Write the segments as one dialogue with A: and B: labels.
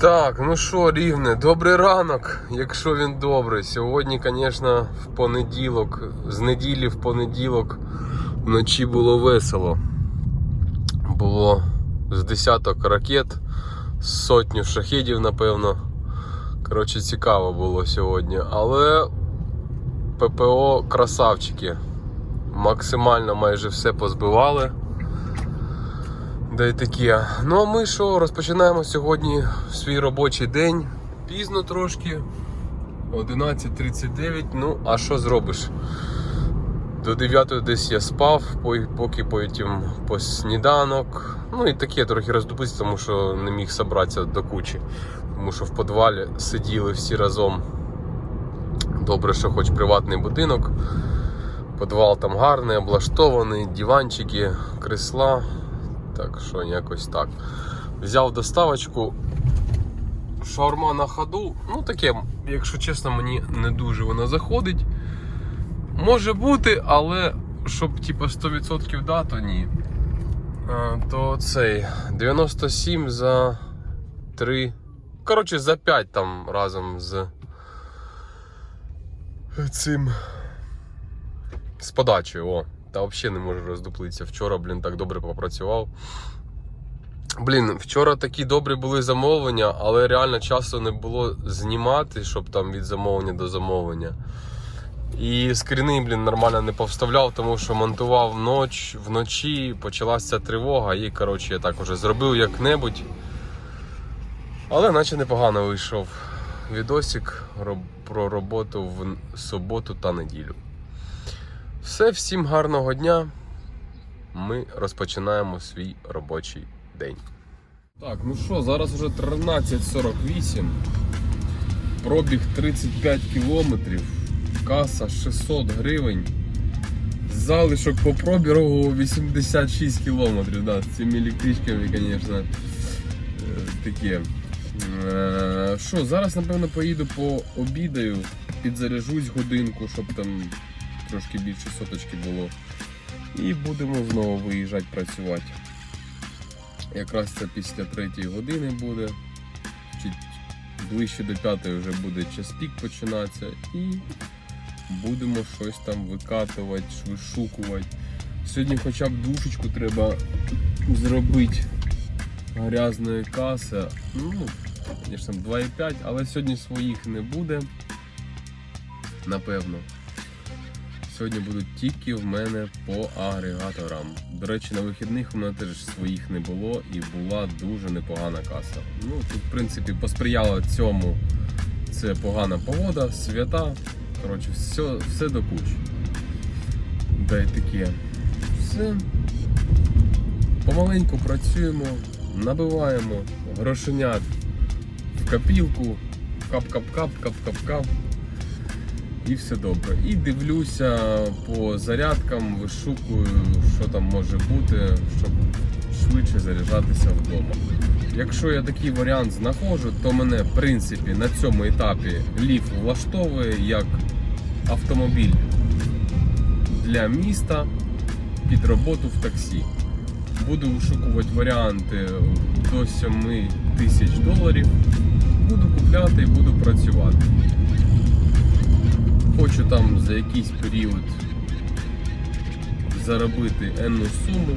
A: Так, ну що, рівне, добрий ранок, якщо він добрий. Сьогодні, звісно, в понеділок, з неділі в понеділок вночі було весело. Було з десяток ракет, сотню шахедів, напевно. Коротше, цікаво було сьогодні. Але ППО красавчики. Максимально майже все позбивали. Да й таке. Ну а ми що, розпочинаємо сьогодні свій робочий день. Пізно трошки. 11.39. Ну, а що зробиш? До 9 десь я спав, поки потім по сніданок. Ну і таке трохи роздупився, тому що не міг зібратися до кучі. Тому що в підвалі сиділи всі разом. Добре, що хоч приватний будинок. Підвал там гарний, облаштований, диванчики, кресла. Так що якось так. Взяв доставочку. Шаурма на ходу. Ну таке, якщо чесно, мені не дуже вона заходить. Може бути, але щоб типу 100% да, то ні. А, то цей 97 за 3. Коротше, за 5 там разом з цим. З подачею, о. Та взагалі не можу роздуплитися. Вчора, блін, так добре попрацював. Блін, вчора такі добрі були замовлення, але реально часу не було знімати, щоб там від замовлення до замовлення. І скріни, блін, нормально не повставляв, тому що монтував ноч, вночі, почалася тривога, і коротше я так уже зробив як-небудь. Але наче непогано вийшов відосик про роботу в суботу та неділю. Все, всім гарного дня. Ми розпочинаємо свій робочий день. Так, ну що, зараз вже 13.48. Пробіг 35 кілометрів. Каса 600 гривень. Залишок по пробігу 86 кілометрів. Да, з цими електричками, звісно, е, таке. Е, Що, зараз, напевно, поїду по обідаю, підзаряжусь годинку, щоб там трошки більше соточки було. І будемо знову виїжджати працювати. Якраз це після третьої години буде. Чуть ближче до п'ятої вже буде час пік починатися. І будемо щось там викатувати, вишукувати. Сьогодні хоча б душечку треба зробити грязної каси. Ну, звісно, 2,5, але сьогодні своїх не буде. Напевно. Сьогодні будуть тільки в мене по агрегаторам. До речі, на вихідних у мене теж своїх не було і була дуже непогана каса. Ну, тут, в принципі, посприяла цьому це погана погода, свята. Коротше, все, все до кучі. Да й таке. Все. Помаленьку працюємо, набиваємо грошенят в копілку, кап-кап-кап, кап-кап-кап. І все добре. І дивлюся по зарядкам, вишукую, що там може бути, щоб швидше заряджатися вдома. Якщо я такий варіант знаходжу, то мене в принципі на цьому етапі ліф влаштовує як автомобіль для міста під роботу в таксі. Буду вишукувати варіанти до 7 тисяч доларів. Буду купляти і буду працювати. Хочу там за якийсь період заробити енну суму,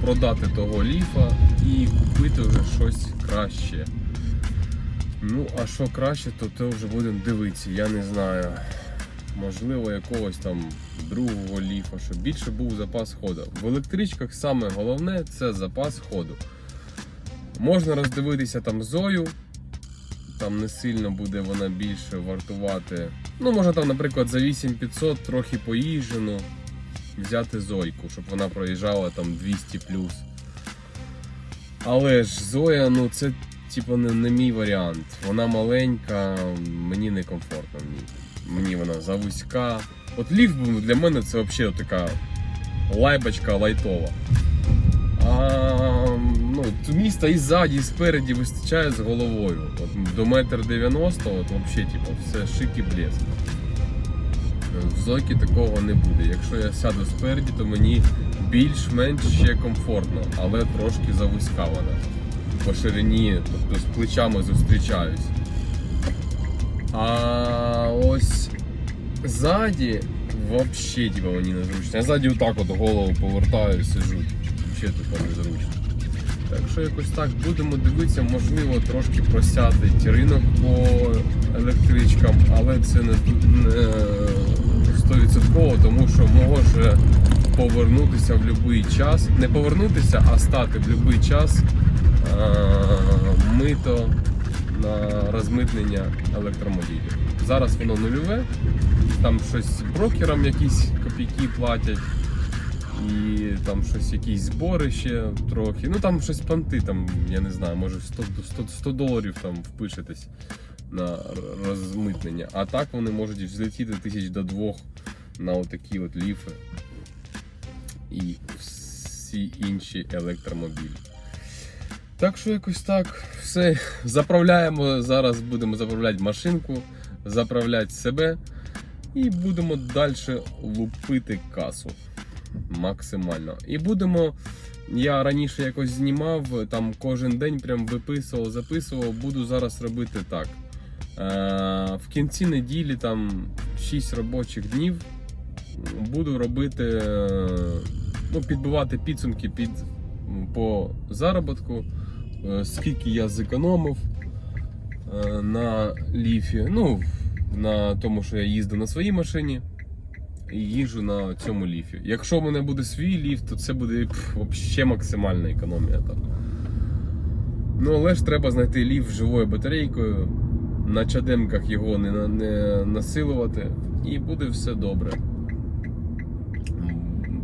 A: продати того ліфа і купити вже щось краще. Ну, а що краще, то це вже будемо дивитися, я не знаю. Можливо, якогось там другого ліфа, щоб більше був запас ходу. В електричках саме головне це запас ходу. Можна роздивитися там зою, там не сильно буде вона більше вартувати. Ну, можна там, наприклад, за 8500 трохи поїжджену взяти зойку, щоб вона проїжджала там 200 Але ж Зоя, ну це типу не, не мій варіант. Вона маленька, мені не комфортно. Мені вона завузька. От був для мене це взагалі така лайбочка лайтова. А ну, міста і ззаді, і спереді вистачає з головою. От до метр дев'яносто, от взагалі, типу, все шик і блеск. В Зойки такого не буде. Якщо я сяду спереді, то мені більш-менш ще комфортно, але трошки завузька по ширині, тобто з плечами зустрічаюсь. А ось ззаді взагалі типа, мені незручно. Я ззаді отак от голову повертаю, сижу. Взагалі тупо незручно. Так що якось так будемо дивитися, можливо, трошки просядить ринок по електричкам, але це не, 100%, тому що може повернутися в будь-який час. Не повернутися, а стати в будь-який час е, мито на розмитнення електромобілів. Зараз воно нульове, там щось брокерам якісь копійки платять. І там щось, якісь збори ще трохи. Ну там щось панти, там, я не знаю, може 100, 100, 100 доларів там впишетесь на розмитнення. А так вони можуть взлетіти тисяч до двох на отакі от ліфи і всі інші електромобілі. Так що якось так. Все. Заправляємо. Зараз будемо заправляти машинку, заправляти себе і будемо далі лупити касу максимально. І будемо. Я раніше якось знімав, там кожен день прям виписував, записував. Буду зараз робити так. Е, в кінці неділі, там 6 робочих днів, буду робити, е, ну, підбивати підсумки під, по заробітку, е, скільки я зекономив на ліфі. Ну, на тому, що я їздив на своїй машині і їжджу на цьому ліфі. Якщо в мене буде свій ліфт, то це буде взагалі максимальна економія. Там. Ну, але ж треба знайти ліфт з живою батарейкою, на чадемках його не, не насилувати, і буде все добре.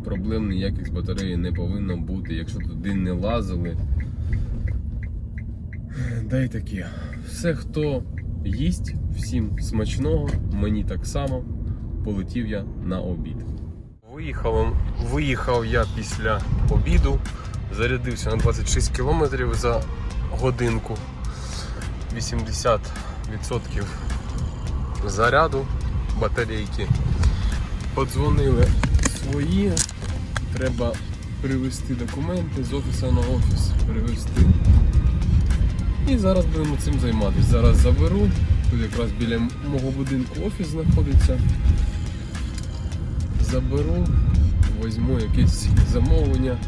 A: Проблем ніяких з батареї не повинно бути, якщо туди не лазили. Да й таке. Все, хто їсть, всім смачного, мені так само. Полетів я на обід. Виїхав, виїхав я після обіду, зарядився на 26 кілометрів за годинку. 80% заряду батарейки. Подзвонили свої. Треба привезти документи з офісу на офіс. Привезти. І зараз будемо цим займатися. Зараз заберу. Тут якраз біля мого будинку офіс знаходиться. Заберу, візьму якесь замовлення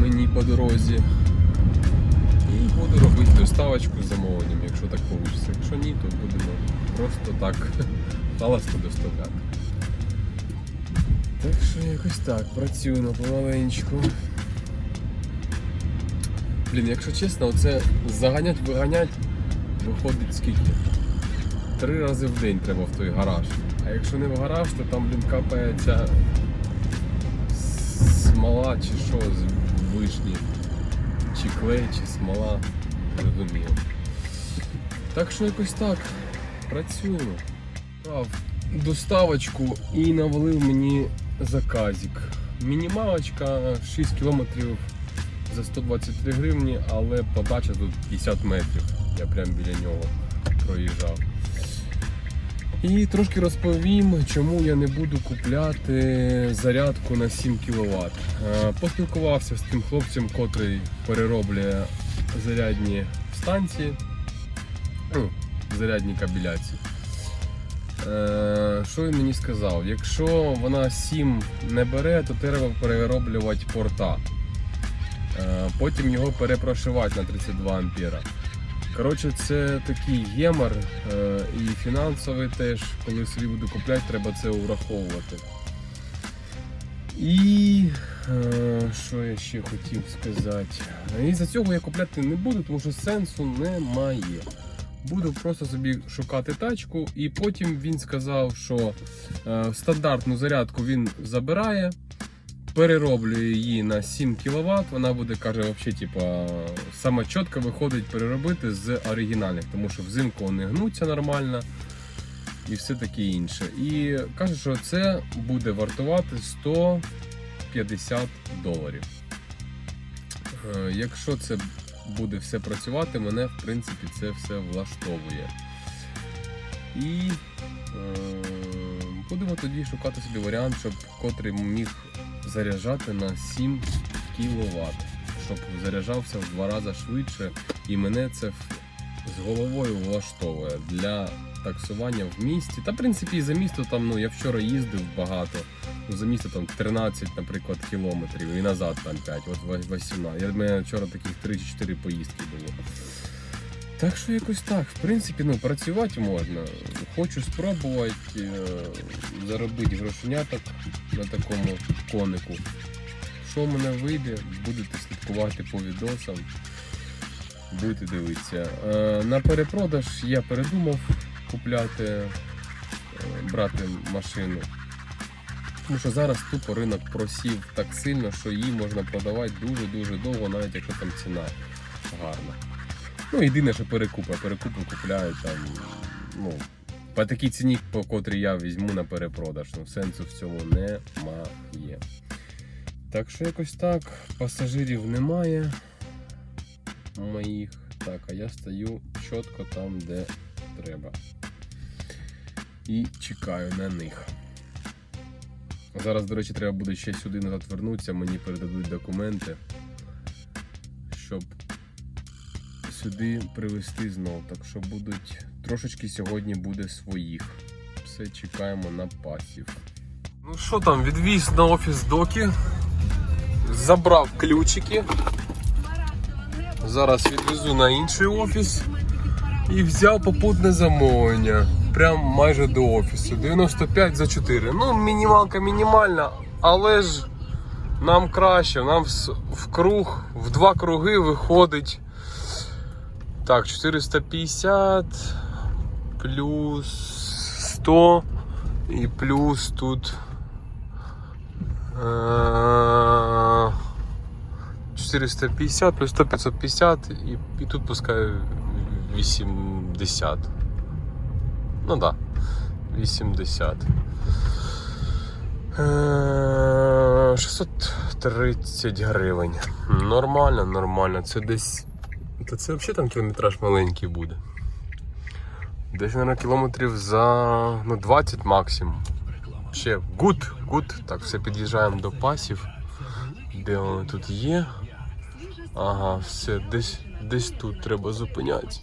A: мені по дорозі. І буду робити доставочку з замовленням, якщо так вийде. Якщо ні, то будемо просто так халасти доставляти. Так що якось так, працюємо помаленьку. Блін, якщо чесно, оце заганять, виганять, виходить скільки? Три рази в день треба в той гараж. А якщо не в гараж, то там, блін, капається смола чи що з вишні. Чи клей, чи смола. Розумію. Так що якось так. Працюємо. Брав доставочку і навалив мені заказик. Мінімалочка 6 кілометрів за 123 гривні, але подача тут 50 метрів. Я прям біля нього проїжджав. І трошки розповім, чому я не буду купляти зарядку на 7 кВт. Поспілкувався з тим хлопцем, котрий перероблює зарядні станції, ну, зарядні кабеляції. Е, Що він мені сказав? Якщо вона 7 не бере, то треба перероблювати порта. Е, Потім його перепрошивати на 32 ампера. Коротше, це такий гемор е, і фінансовий теж, коли собі буду купляти, треба це враховувати. І е, що я ще хотів сказати? І за цього я купляти не буду, тому що сенсу немає. Буду просто собі шукати тачку, і потім він сказав, що е, стандартну зарядку він забирає, перероблює її на 7 кВт. Вона буде, каже, взагалі, типа, саме чітко виходить переробити з оригінальних, тому що взимку вони гнуться нормально і все таке інше. І каже, що це буде вартувати 150 доларів. Е, Якщо це буде все працювати, мене в принципі це все влаштовує. І е, будемо тоді шукати собі варіант, щоб котрий міг заряджати на 7 кВт. щоб заряджався в два рази швидше, і мене це з головою влаштовує для таксування в місті. Та в принципі за місто там, ну я вчора їздив багато. Ну, за місто там 13, наприклад, кілометрів і назад там 5, от 18. Я в мене вчора таких 3 чи 4 поїздки було. Так що якось так. В принципі, ну, працювати можна. Хочу спробувати е, заробити грошеняток на такому конику. Що в мене вийде, будете слідкувати по відосам. Будете дивитися. Е, на перепродаж я передумав купляти, е, брати машину. Тому що зараз тупо ринок просів так сильно, що її можна продавати дуже-дуже довго, навіть якщо там ціна гарна. Ну, єдине, що перекупи. Перекупи купляють там, ну, по такій ціні, по котрій я візьму на перепродаж. Ну, сенсу в цьому немає. Так що якось так, пасажирів немає моїх. Так, а я стою чітко там, де треба. І чекаю на них. Зараз, до речі, треба буде ще сюди назад вернутися, мені передадуть документи, щоб сюди привезти знов. Так що будуть трошечки сьогодні буде своїх. Все чекаємо на пасів. Ну що там, відвіз на офіс доки. Забрав ключики. Зараз відвезу на інший офіс і взяв попутне замовлення. Прям майже до офісу. 95 за 4. Ну, мінімалка мінімальна, але ж нам краще, нам в, круг, в два круги виходить. Так, 450 плюс 100 і плюс тут. е, 450 плюс 100 550 і, і тут пускай 80. Ну да, 80. Е, 630 гривень. Нормально, нормально. Це десь. Та це взагалі там кілометраж маленький буде. Десь, мабуть, кілометрів за ну, 20 максимум. Ще гуд, гуд. Так, все під'їжджаємо до пасів. Де воно тут є? Ага, все, десь, десь тут треба зупинятися.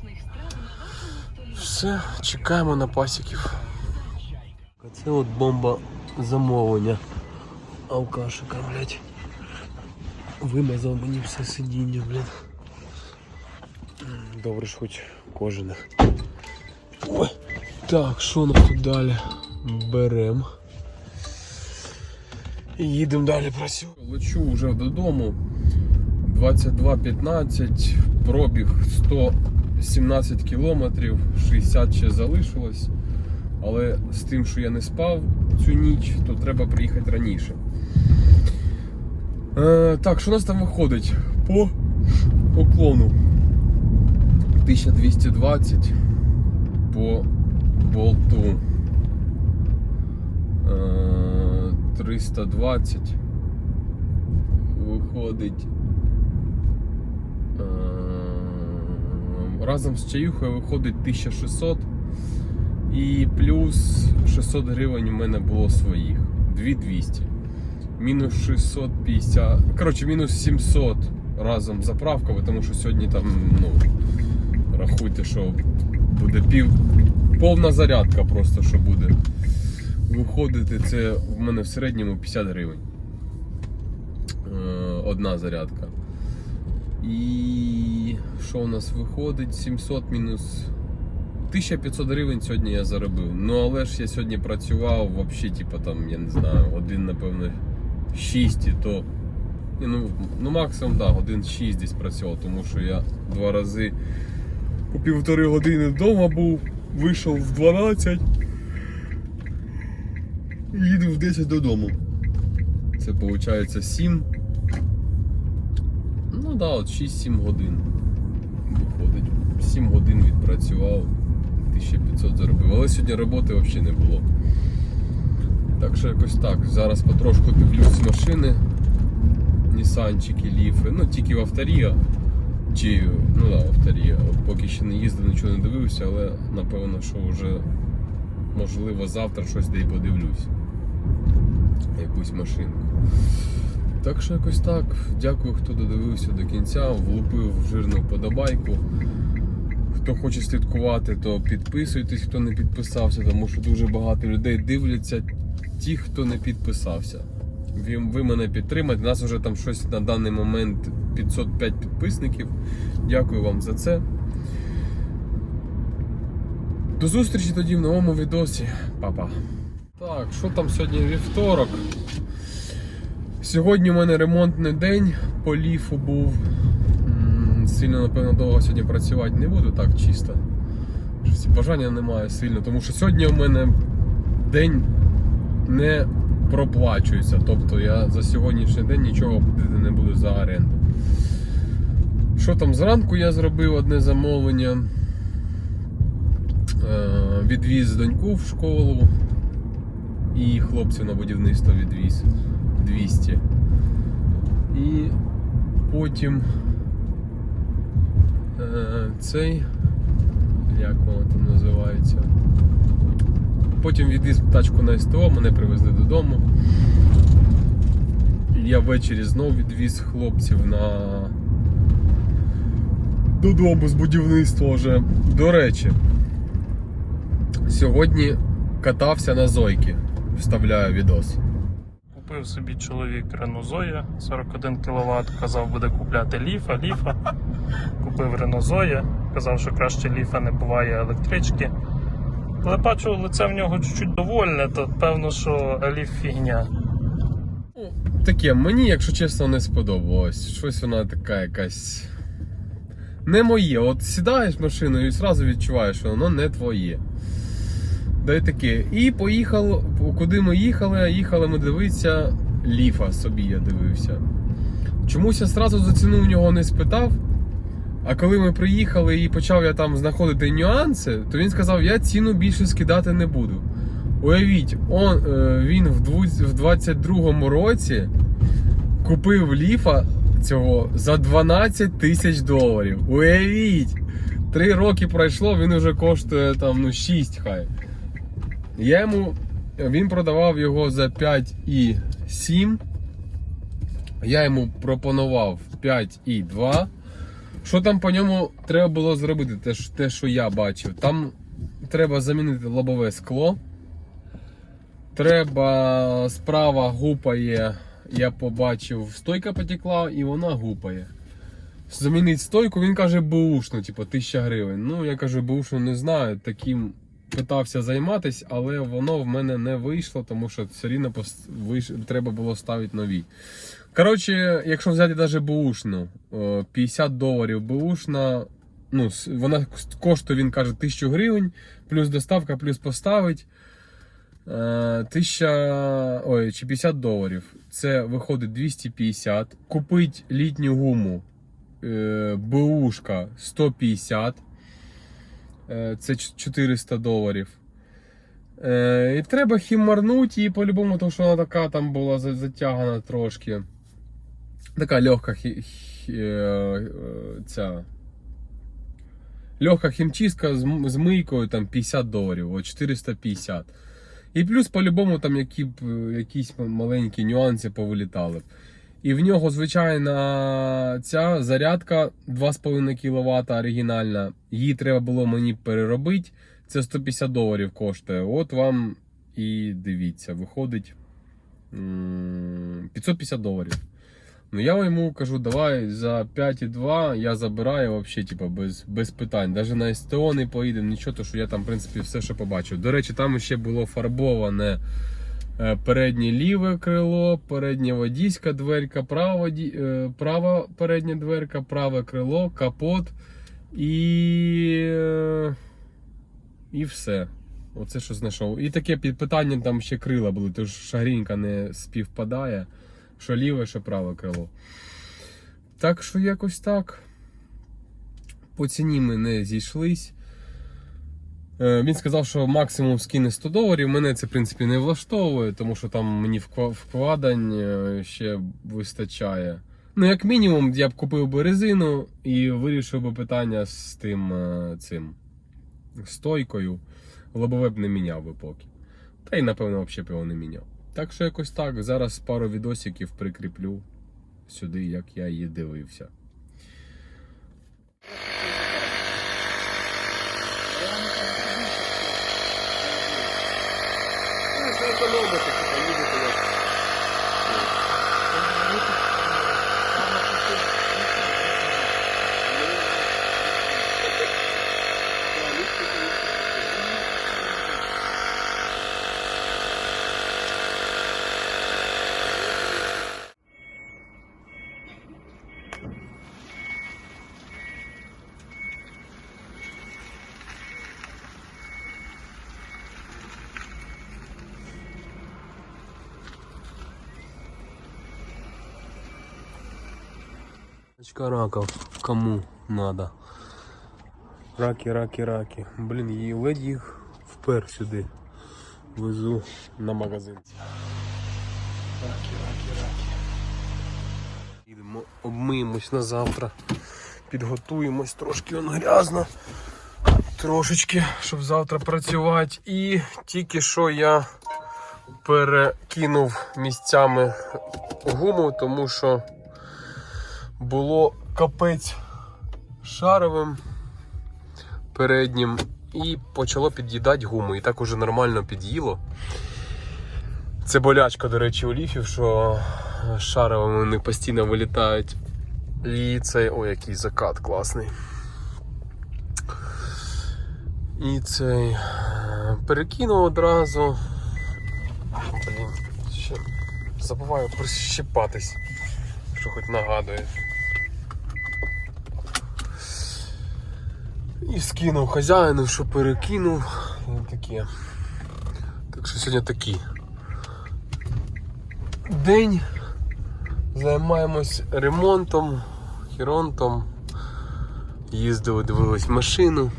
A: Все, чекаємо на пасіків. Це от бомба замовлення. Алкашика, блядь. Вимазав мені все сидіння, блядь. Добре ж хоч кожаних. Ой. Так, що нам тут далі? Берем. І їдемо далі працювати. Лечу вже додому. 22.15, пробіг 117 кілометрів, 60 ще залишилось. Але з тим, що я не спав цю ніч, то треба приїхати раніше. Е, так, що у нас там виходить? По уклону 1220 по болту е, 320 виходить. е, Разом з чаюхою виходить 1600 і плюс 600 гривень у мене було своїх. 2200. Мінус 650. Коротше, мінус 700 разом заправка, тому що сьогодні там, ну, рахуйте, що буде пів. Повна зарядка просто що буде. Виходити, це в мене в середньому 50 гривень. Е, Одна зарядка. І що у нас виходить? 700 мінус 1500 гривень сьогодні я заробив. Ну але ж я сьогодні працював взагалі, типу там, я не знаю, один, напевно, 6 і то. Ну, ну максимум, да, годин 6 десь працював, тому що я два рази по півтори години вдома був, вийшов в 12 і їду в 10 додому. Це виходить 7. Ну да, от 6-7 годин виходить. 7 годин відпрацював, 1500 заробив. Але сьогодні роботи взагалі не було. Так що якось так. Зараз потрошку дивлюсь машини. Нісанчики, ліфи. Ну тільки в авторія. Чи, ну да, авторія. Поки ще не їздив, нічого не дивився, але напевно, що вже можливо завтра щось де подивлюсь. Якусь машинку. Так що якось так. Дякую, хто додивився до кінця, влупив жирну вподобайку. Хто хоче слідкувати, то підписуйтесь, хто не підписався, тому що дуже багато людей дивляться, ті, хто не підписався. Ви, мене підтримаєте. У нас вже там щось на даний момент 505 підписників. Дякую вам за це. До зустрічі тоді в новому відосі. Па-па. Так, що там сьогодні вівторок? Сьогодні у мене ремонтний день, по ліфу був. Сильно, напевно, довго сьогодні працювати не буду, так чисто. Бажання немає сильно, тому що сьогодні у мене день не проплачується. Тобто я за сьогоднішній день нічого платити не буду за оренду. Що там зранку я зробив одне замовлення. Е, Відвіз доньку в школу і хлопців на будівництво відвіз 200. І потім е, цей, як воно там називається. Потім відвіз тачку на СТО, мене привезли додому. Я ввечері знов відвіз хлопців на додому з будівництва вже. До речі, сьогодні катався на зойки. Вставляю відос.
B: Купив собі чоловік Renault Zoe 41 кВт, казав буде купляти ліфа, ліфа. Купив Renault Zoe, казав, що краще ліфа не буває електрички. Але бачу, лице в нього чуть-чуть довольне, то певно, що ліф фігня.
A: Таке, мені, якщо чесно, не сподобалось. Щось вона така якась. Не моє. От сідаєш в машину і одразу відчуваєш, що воно не твоє. Да таке. І поїхав, куди ми їхали, їхали ми дивитися ліфа собі я дивився. Чомусь я одразу за ціну у нього не спитав. А коли ми приїхали і почав я там знаходити нюанси, то він сказав, я ціну більше скидати не буду. Уявіть, он, е, він в дву- в 22-му році купив ліфа цього за 12 тисяч доларів. Уявіть! Три роки пройшло, він вже коштує там ну 6 хай. Я йому. Він продавав його за 5,7. Я йому пропонував 5,2. Що там по ньому треба було зробити? Те, те, що я бачив. Там треба замінити лобове скло. Треба справа гупає, я побачив, стойка потекла і вона гупає. Замінити стойку, він каже бушну, типу, 1000 гривень. Ну, я кажу, бушну не знаю, таким питався займатися, але воно в мене не вийшло, тому що все рівно треба було ставити нові. Коротше, якщо взяти навіть бушну, 50 доларів бушна, ну, вона коштує, він каже, 1000 гривень, плюс доставка, плюс поставить. Е, Тисяча ой, чи 50 доларів. Це виходить 250. Купить літню гуму е, БУшка 150. Е, Це 400 доларів. Е, І треба хімарнути її по-любому, тому що вона така там була затягана трошки. Така легка хі, е, е, ця. Легка хімчистка з, мийкою там 50 доларів, от 450. І плюс по-любому там які б, е, якісь маленькі нюанси повилітали б. І в нього звичайна ця зарядка 2,5 кВт оригінальна. Її треба було мені переробити. Це 150 доларів коштує. От вам і дивіться, виходить 550 доларів. Ну я йому кажу, давай за 5,2 я забираю вообще, типа, без, без питань. Даже на СТО не поїдемо, нічого, то що я там, в принципі, все, що побачив. До речі, там ще було фарбоване е, переднє ліве крило, передня водійська дверка, права, е, права передня дверка, праве крило, капот і. е, І все. Оце що знайшов. І таке під питанням там ще крила були, тож шагрінька не співпадає. Що ліве, що праве крило. Так що якось так. По ціні ми не зійшлись. Е, Він сказав, що максимум скине 100 доларів. Мене це, в принципі, не влаштовує, тому що там мені вкла- вкладень е, ще вистачає. Ну, як мінімум, я б купив би резину і вирішив би питання з тим е, цим стойкою. Лобове б не міняв би поки. Та й напевно взагалі б його не міняв. Так що якось так. Зараз пару відосиків прикріплю. сюди, як я її дивився. Очка раков, кому надо. Раки, раки, раки. Блін, її ледь їх впер сюди. Везу на магазин. Раки, раки, раки. Їдемо, обмиємось на завтра. Підготуємось, трошки воно грязно. Трошечки, щоб завтра працювати. І тільки що я перекинув місцями гуму, тому що було капець шаровим переднім і почало під'їдати гуму. І так уже нормально під'їло. Це болячка, до речі, у ліфів, що шаровими вони постійно вилітають. І цей. Ой, який закат класний. І цей е, перекинув одразу. Блін, ще забуваю прищепатись, що хоч нагадує. І скинув хазяїну, що перекинув. Таке. Так що сьогодні такий день. Займаємось ремонтом, хіронтом. Їздили, дивились машину.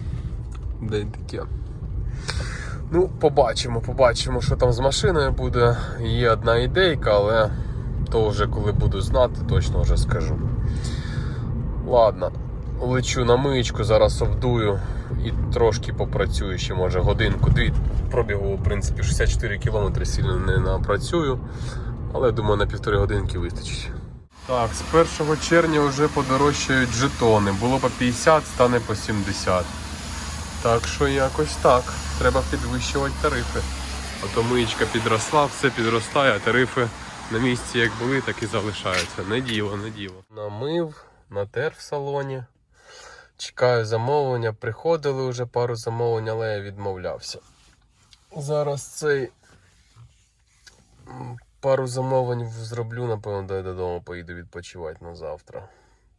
A: День таке. Ну, побачимо, побачимо, що там з машиною буде. Є одна ідейка, але то вже коли буду знати, точно вже скажу. Ладно, лечу на миєчку, зараз обдую і трошки попрацюю ще, може, годинку-дві. Пробігу, в принципі, 64 км сильно не напрацюю, але думаю, на півтори годинки вистачить. Так, з 1 червня вже подорожчають жетони. Було по 50, стане по 70. Так що якось так. Треба підвищувати тарифи. А то миєчка підросла, все підростає, а тарифи на місці як були, так і залишаються. Не діло, не діло. Намив, натер в салоні. Чекаю замовлення. Приходили вже пару замовлень, але я відмовлявся. Зараз цей пару замовлень зроблю, напевно, до додому поїду відпочивати на завтра.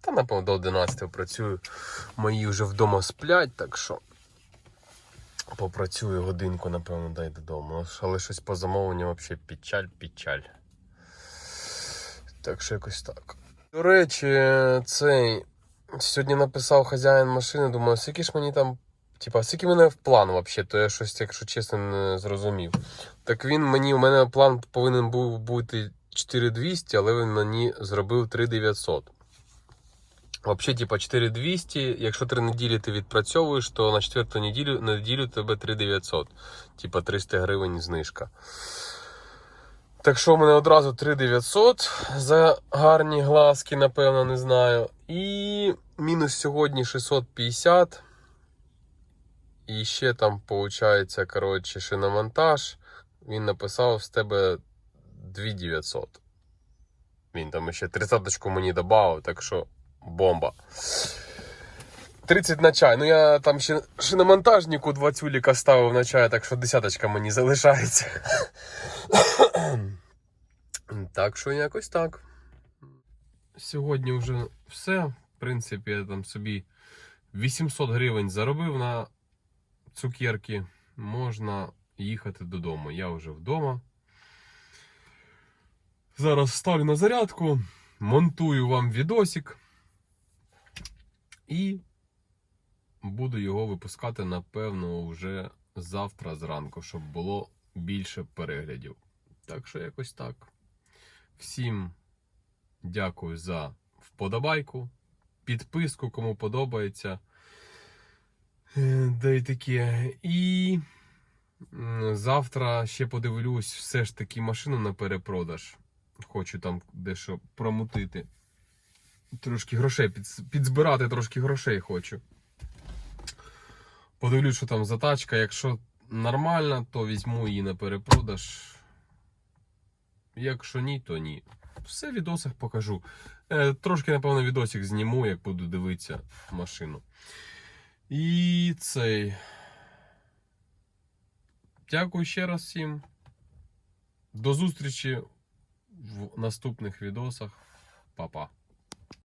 A: Та, напевно, до 11 працюю. Мої вже вдома сплять, так що попрацюю годинку, напевно, дай додому. Але щось по замовленню взагалі печаль, печаль. Так що якось так. До речі, цей сьогодні написав хазяїн машини, думаю, скільки ж мені там. Типа, скільки мене в план взагалі, то я щось, якщо чесно, не зрозумів. Так він мені, у мене план повинен був бути 4200, але він мені зробив 3900. Взагалі, типа 4200, якщо 3 неділі ти відпрацьовуєш, то на четверту неділю, неділю тебе 3900. Типа 300 гривень знижка. Так що в мене одразу 3900 за гарні глазки, напевно, не знаю. І мінус сьогодні 650. І ще там, виходить, коротше, шиномонтаж. Він написав з тебе 2900. Він там ще 30 мені додав, так що бомба. 30 на чай. Ну я там ще шиномонтажнику 2 тюліка ставив на чай, так що десяточка мені залишається. так що якось так. Сьогодні вже все. В принципі, я там собі 800 гривень заробив на цукерки. Можна їхати додому. Я вже вдома. Зараз ставлю на зарядку, монтую вам відосик і буду його випускати, напевно, вже завтра зранку, щоб було більше переглядів. Так що якось так. Всім дякую за вподобайку, підписку, кому подобається. Е, Да таке. І завтра ще подивлюсь все ж таки машину на перепродаж. Хочу там дещо промутити. трошки грошей підзбирати трошки грошей хочу. Подивлюсь, що там за тачка. Якщо нормальна, то візьму її на перепродаж. Якщо ні, то ні. Все в відосах покажу. Е, трошки, напевно, відосик зніму, як буду дивитися машину. І цей. Дякую ще раз всім. До зустрічі в наступних відосах. Па-па.